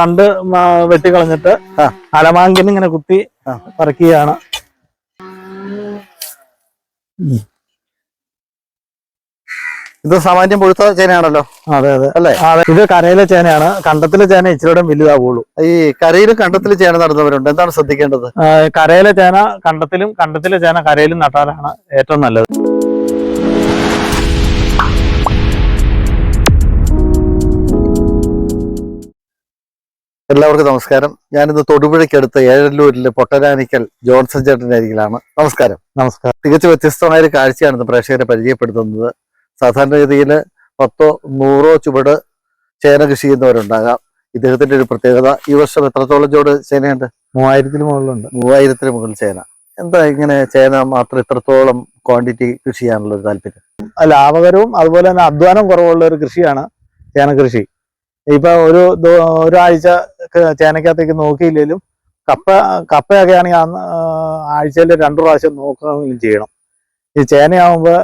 തണ്ട് വെട്ടിക്കളഞ്ഞിട്ട്. അലമാങ്കിന് ഇങ്ങനെ കുത്തി പറക്കുകയാണ്. ഇത് സാമാന്യം പൊഴുത്ത ചേനയാണല്ലോ? അതെ അതെ. അല്ലേ? അതെ. ഇത് കരയിലെ ചേനയാണ്. കണ്ടത്തിലെ ചേന ഇച്ചിരി വലുതാവുള്ളൂ ഈ കരയിലും കണ്ടത്തിലും ചേന നടന്നവരുണ്ട്. എന്താണ് ശ്രദ്ധിക്കേണ്ടത്? കരയിലെ ചേന കണ്ടത്തിലും കണ്ടത്തിലെ ചേന കരയിലും നട്ടാലാണ് ഏറ്റവും നല്ലത്. എല്ലാവർക്കും നമസ്കാരം. ഞാനിന്ന് തൊടുപുഴയ്ക്കടുത്ത് ഏഴല്ലൂരിലെ പൊട്ടരാനിക്കൽ ജോൺസൺ ചേട്ടന്റെ അരികിലാണ്. നമസ്കാരം. നമസ്കാരം. തികച്ചും വ്യത്യസ്തമായ ഒരു കാഴ്ചയാണ് ഇന്ന് പ്രേക്ഷകരെ പരിചയപ്പെടുത്തുന്നത്. സാധാരണഗതിയിൽ പത്തോ നൂറോ ചുവട് ചേന കൃഷി ചെയ്യുന്നവരുണ്ടാകാം. ഇദ്ദേഹത്തിന്റെ ഒരു പ്രത്യേകത ഈ വർഷം എത്രത്തോളം ചുവട് ചേനയുണ്ട്? മൂവായിരത്തിന് മുകളിലുണ്ട്. മൂവായിരത്തിന് മുകളിൽ ചേന. എന്താ ഇങ്ങനെ ചേന മാത്രം ഇത്രത്തോളം ക്വാണ്ടിറ്റി കൃഷി ചെയ്യാനുള്ള ഒരു താല്പര്യം? ലാഭകരവും അതുപോലെ തന്നെ അധ്വാനം കുറവുള്ള ഒരു കൃഷിയാണ് ചേന കൃഷി. ഇപ്പൊ ഒരു ഒരാഴ്ച ചേനക്കകത്തേക്ക് നോക്കിയില്ലെങ്കിലും കപ്പ കപ്പയൊക്കെ ആണെങ്കിൽ അന്ന് ആഴ്ചയിൽ രണ്ടു പ്രാവശ്യം നോക്കുകയെങ്കിലും ചെയ്യണം. ഈ ചേനയാവുമ്പോൾ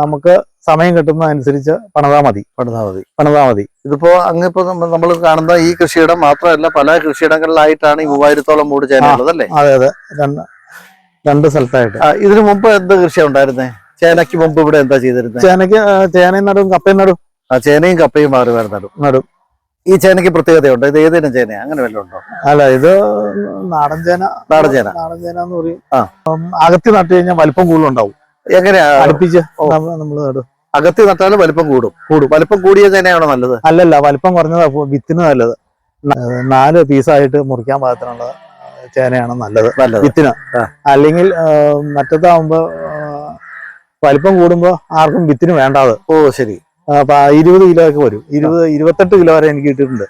നമുക്ക് സമയം കിട്ടുന്നതനുസരിച്ച് പണിതാ മതി. പണിതാ മതി. പണിതാ മതി. ഇതിപ്പോ അങ്ങിപ്പോ നമ്മൾ കാണുന്ന ഈ കൃഷിയിടം മാത്രമല്ല പല കൃഷിയിടങ്ങളിലായിട്ടാണ് ഈ മൂവായിരത്തോളം മൂട് ചേന. ഉള്ളത് അല്ലേ അതെ അതെ. രണ്ട് രണ്ട് സ്ഥലത്തായിട്ട്. ഇതിനു മുമ്പ് എന്ത് കൃഷിയാണ് ഉണ്ടായിരുന്നേ? ചേനയ്ക്ക് മുമ്പ് ഇവിടെ എന്താ ചെയ്തിരുന്നത് ചേനയ്ക്ക് ചേനയും നടും കപ്പയും നടും ആ ചേനയും കപ്പയും മാറി മാറി നടും നടും ഈ ചേനയ്ക്ക് പ്രത്യേകതയുണ്ട്? ഇത് ഏതിനും ചേന അങ്ങനെ വല്ലതും ഉണ്ടോ? അല്ല ഇത് നാടൻ ചേന. നാടൻ ചേന. നാടൻ ചേന എന്ന് പറയും. ആ. അകത്തി നട്ട് കഴിഞ്ഞാൽ വലിപ്പം കൂടുതലുണ്ടാവും. എങ്ങനെയാ? അടുപ്പിച്ച് നമ്മൾ നടും. അകത്തി നട്ടാലും വലിപ്പം കൂടും. കൂടും. വലിപ്പം കൂടിയ ചേനയാണോ നല്ലത്? അല്ലല്ല വലിപ്പം കുറഞ്ഞതാ. വിത്തിന് നല്ലത്. നാല് പീസായിട്ട് മുറിക്കാൻ പാകത്തിനുള്ള ചേനയാണ് നല്ലത്. നല്ലത്. വിത്തിന്. അല്ലെങ്കിൽ മറ്റത്താവുമ്പോ വലിപ്പം കൂടുമ്പോ ആർക്കും വിത്തിന് വേണ്ടാതെ. ഓ ശരി. ഇരുപത് കിലോ ഒക്കെ വരും. ഇരുപത് ഇരുപത്തെട്ട് കിലോ വരെ എനിക്ക് കിട്ടിയിട്ടുണ്ട്.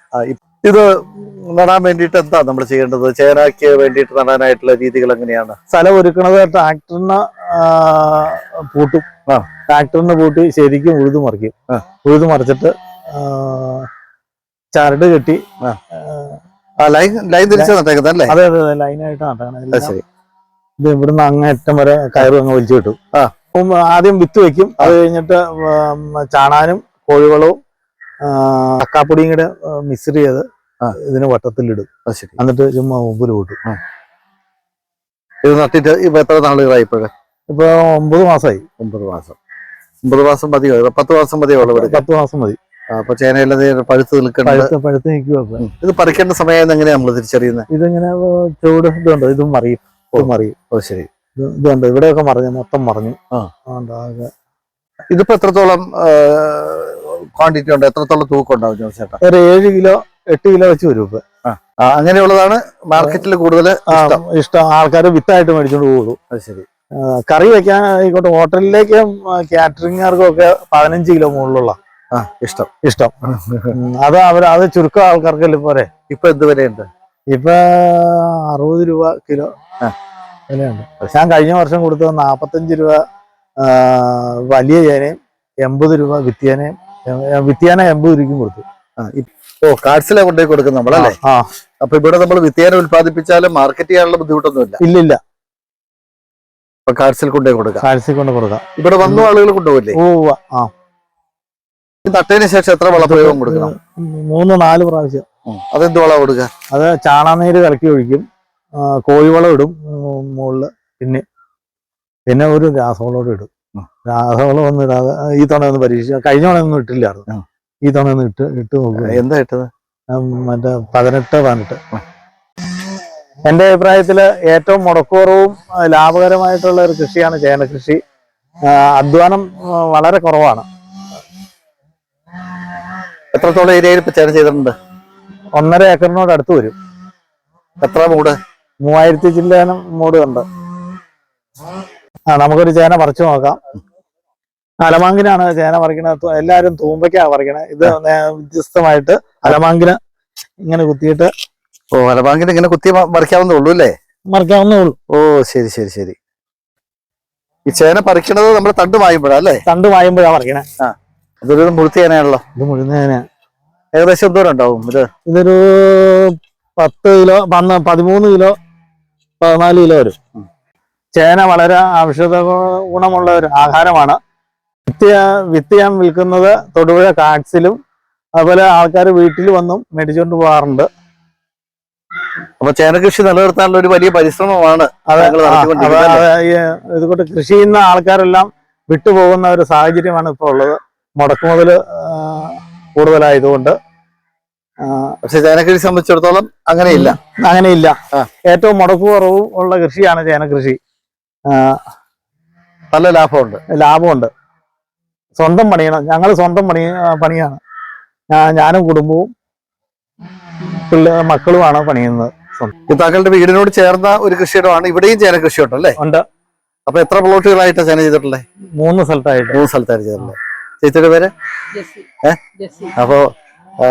ഇത് നടാൻ വേണ്ടിയിട്ട് എന്താ നമ്മൾ ചെയ്യേണ്ടത്? ചേനാക്ക് വേണ്ടിയിട്ട് നടാനായിട്ടുള്ള രീതികൾ എങ്ങനെയാണ്? സ്ഥലം ഒരുക്കണത് ട്രാക്ടറിന് പൂട്ടും. ട്രാക്ടറിന് പൂട്ടി ശരിക്കും ഉഴുതു മറിക്കും. ഉഴുതു മറിച്ചിട്ട് ചരട് കെട്ടി ലൈൻ ലൈൻ തിരിച്ച് നട്ടേക്കുന്നത് അല്ലേ? അതെ അതെ ലൈനായിട്ട് നടക്കണം ഇത് ഇവിടുന്ന് അങ്ങേറ്റം വരെ കയറും അങ്ങ് വലിച്ചു കിട്ടും. ആ. അപ്പം ആദ്യം വിത്ത് വെക്കും. അത് കഴിഞ്ഞിട്ട് ചാണാനും കോഴിവളവും അക്കാപ്പൊടിയും കക്കാപ്പൊടിയും കൂടെ മിക്സ് ചെയ്ത്. ഇതിന് വട്ടത്തിലിടും. എന്നിട്ട് ചുമ്മാ മുമ്പിൽ കൂട്ടും. ഇത് നട്ടിട്ട് ഇപ്പൊ എത്ര നാളുകളായി ഇപ്പോഴേ? ഇപ്പൊ ഒമ്പത് മാസമായി ഒമ്പത് മാസം. ഒമ്പത് മാസം മതി പത്ത് മാസം മതി പത്ത് മാസം മതി. അപ്പൊ ചേനയിലത് പഴുത്ത് നിൽക്കുന്നുണ്ട് പഴുത്ത് നിൽക്കുക. ഇത് പറിക്കേണ്ട സമയം എങ്ങനെയാ നമ്മൾ തിരിച്ചറിയുന്നത് ഇതിങ്ങനെ ചൂട് ഇതുണ്ടോ? ഇതും മറിയും. ഇതും മറിയും. ഓ ശരി. ഇതുണ്ട് ഇവിടെയൊക്കെ മറിഞ്ഞു മൊത്തം മറിഞ്ഞു. ആകെ ഇതിപ്പോ എത്രത്തോളം ക്വാണ്ടിറ്റി ഉണ്ട്? എത്രത്തോളം തൂക്കം ഉണ്ടാവും ചേട്ടാ ഒരു ഏഴ് കിലോ എട്ട് കിലോ വെച്ച് വരും ഇപ്പൊ. അങ്ങനെയുള്ളതാണ് മാർക്കറ്റിൽ കൂടുതൽ ഇഷ്ടം. ആൾക്കാർ വിത്തായിട്ട് മേടിച്ചോണ്ട് പോകുള്ളൂ. അത് ശരി. കറി വെക്കാൻ ആയിക്കോട്ടെ ഹോട്ടലിലേക്കും കാറ്ററിംഗുകാർക്കും ഒക്കെ പതിനഞ്ച് കിലോ മുകളിലുള്ള ഇഷ്ടം. ഇഷ്ടം. അത് അവർ അത് ചുരുക്കം ആൾക്കാർക്കല്ലേ പോരെ? ഇപ്പൊ എന്ത് വിലയുണ്ട് ഇപ്പൊ അറുപത് രൂപ കിലോ. ആ. പക്ഷെ ഞാൻ കഴിഞ്ഞ വർഷം കൊടുത്തത് നാൽപ്പത്തഞ്ച് രൂപ വലിയ ചേനയും എൺപത് രൂപ വിത്തിയാനയും എ- വിത്തിയാന എൺപത് രൂപയ്ക്കും കൊടുത്തു. ഓ കാർഡ്സിലെ കൊണ്ടേ കൊടുക്കും നമ്മളല്ലേ? ആ അപ്പൊ ഇവിടെ നമ്മൾ വിത്തേന ഉത്പാദിപ്പിച്ചാലും മാർക്കറ്റ് ചെയ്യാനുള്ള ബുദ്ധിമുട്ടൊന്നുമില്ല? ഇല്ല ഇല്ല അപ്പൊ കാർഡ്സിൽ കൊണ്ടുപോയി കൊടുക്കാം. കാർഡ്സിൽ കൊണ്ട് കൊടുക്കാം. ഇവിടെ വന്നു ആളുകൾ കൊണ്ടുപോകില്ലേ ഓ ആ. നട്ടതിന് ശേഷം എത്ര വളപ്രയോഗം കൊടുക്കണം? മൂന്ന് നാല് പ്രാവശ്യം. അതെന്ത് വളം കൊടുക്കുക അത് ചാണാനീര് കലക്കി ഒഴിക്കും. കോഴിവളം ഇടും മുകളിൽ പിന്നെ പിന്നെ ഒരു രാസവളോടെ ഇടും. രാസവളം ഒന്നും ഇടാതെ ഈ തവണ ഒന്ന് പരീക്ഷിച്ച കഴിഞ്ഞ തവണ ഒന്നും ഇട്ടില്ലായിരുന്നു. ഈ തവണ ഒന്ന് ഇട്ട് ഇട്ട് നോക്കുക എന്താ ഇട്ടത്? മറ്റേ പതിനെട്ട് പതിനെട്ട്. എന്റെ അഭിപ്രായത്തിൽ അഭിപ്രായത്തിൽ ഏറ്റവും മുടക്കുറവും ലാഭകരമായിട്ടുള്ള ഒരു കൃഷിയാണ് ചേന കൃഷി. അധ്വാനം വളരെ കുറവാണ്. എത്രത്തോളം ഏരിയയിൽ ചേന ചെയ്തിട്ടുണ്ട്? ഒന്നര ഏക്കറിനോട് അടുത്ത് വരും. എത്ര മൂട്? മൂവായിരത്തി ചില്ലാനം മൂട് ഉണ്ട്. ആ നമുക്കൊരു ചേന പറിച്ചു നോക്കാം. അലമാങ്കിനാണ് ചേന പറിക്കണത്. എല്ലാരും എല്ലാവരും തൂമ്പയ്ക്കാ പറിക്കണേ. ഇത് വ്യത്യസ്തമായിട്ട് അലമാങ്കിന് ഇങ്ങനെ കുത്തിയിട്ട് ഓ അലമാങ്കിന് ഇങ്ങനെ കുത്തി മറിക്കാവുന്ന ഉള്ളൂ അല്ലേ? മറിക്കാവുന്നേ ഉള്ളൂ. ഓ ശരി ശരി ശരി. ഈ ചേന പറിക്കണത് നമ്മൾ തണ്ട് മായുമ്പോഴാ അല്ലേ? തണ്ട് വായുമ്പോഴാ പറിക്കണേ. ആ ഇതൊരു മുഴുത്ത ചേനയാണല്ലോ. ഇത് മുഴുന്നേന ചേന ഏകദേശം എന്തോരം ഉണ്ടാവും ഇത്? ഇതൊരു പത്ത് കിലോ പതിമൂന്ന് കിലോ പതിനാല് കിലോ വരും. ചേന വളരെ ഔഷധ ഗുണമുള്ള ഒരു ആഹാരമാണ്. വിത്ത് വിത്ത് ഞാൻ വിൽക്കുന്നത് തൊടുപുഴ കാട്സിലും അതുപോലെ ആൾക്കാർ വീട്ടിൽ വന്നും മേടിച്ചുകൊണ്ട് പോകാറുണ്ട്. അപ്പൊ ചേന കൃഷി നിലനിർത്താനുള്ള ഒരു വലിയ പരിശ്രമമാണ് ഇതുകൊണ്ട് കൃഷി ചെയ്യുന്ന ആൾക്കാരെല്ലാം വിട്ടുപോകുന്ന ഒരു സാഹചര്യമാണ് ഇപ്പോൾ ഉള്ളത്. മുടക്കുമുതൽ കൂടുതലായതുകൊണ്ട്. പക്ഷെ ചേനക്കൃഷി കൃഷി സംബന്ധിച്ചിടത്തോളം അങ്ങനെയില്ല. അങ്ങനെയില്ല. ഏറ്റവും മുടക്കു കുറവും ഉള്ള കൃഷിയാണ് ചേനകൃഷി നല്ല ലാഭമുണ്ട്. ലാഭമുണ്ട്. സ്വന്തം പണിയണം. ഞങ്ങൾ സ്വന്തം പണി പണിയാണ്. ഞാനും കുടുംബവും പിള്ളേ മക്കളുമാണ് പണിയുന്നത്. താങ്കളുടെ വീടിനോട് ചേർന്ന ഒരു കൃഷിയിടമാണ് ഇവിടെയും ചേന കൃഷി ഉണ്ടല്ലേ ഉണ്ട്. അപ്പൊ എത്ര പ്ലോട്ടുകളായിട്ട് ചേന ചെയ്തിട്ടുള്ളത് മൂന്ന് സ്ഥലത്തായിട്ട്. മൂന്ന് സ്ഥലത്തായിട്ട് ചെയ്തിട്ടുള്ളത് ചേച്ചിയുടെ പേര്? അപ്പോ ആ,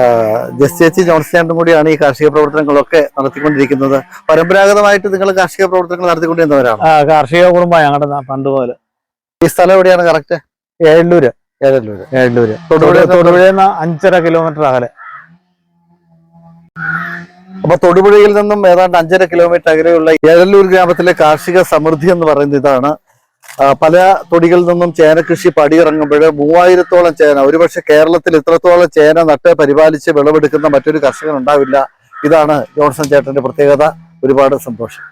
ജസ് ചേച്ചി ജോൺസ് ചേട്ടനും കൂടിയാണ് ഈ കാർഷിക പ്രവർത്തനങ്ങളൊക്കെ നടത്തിക്കൊണ്ടിരിക്കുന്നത്. പരമ്പരാഗതമായിട്ട് നിങ്ങൾ കാർഷിക പ്രവർത്തനങ്ങൾ നടത്തിക്കൊണ്ടിരുന്നവരാണ്? കാർഷിക കുടുംബമാണ് ഞങ്ങളുടെ പണ്ട് പോലെ. ഈ സ്ഥലം എവിടെയാണ് കറക്റ്റ് ഏഴല്ലൂര്. ഏഴല്ലൂര്. ഏഴല്ലൂര്. തൊടുപുഴ തൊടുപുഴയിൽ നിന്ന് അഞ്ചര കിലോമീറ്റർ അകലെ. അപ്പൊ തൊടുപുഴയിൽ നിന്നും ഏതാണ്ട് അഞ്ചര കിലോമീറ്റർ അകലെയുള്ള ഏഴല്ലൂർ ഗ്രാമത്തിലെ കാർഷിക സമൃദ്ധി എന്ന് പറയുന്ന ഇതാണ്. പല തൊടികളിൽ നിന്നും ചേന കൃഷി പടിയിറങ്ങുമ്പോൾ മൂവായിരത്തോളം ചേന ഒരുപക്ഷെ കേരളത്തിൽ ഇത്രത്തോളം ചേന നട്ട് പരിപാലിച്ച് വിളവെടുക്കുന്ന മറ്റൊരു കർഷകൻ ഉണ്ടാവില്ല. ഇതാണ് ജോൺസൺ ചേട്ടന്റെ പ്രത്യേകത. ഒരുപാട് സന്തോഷം.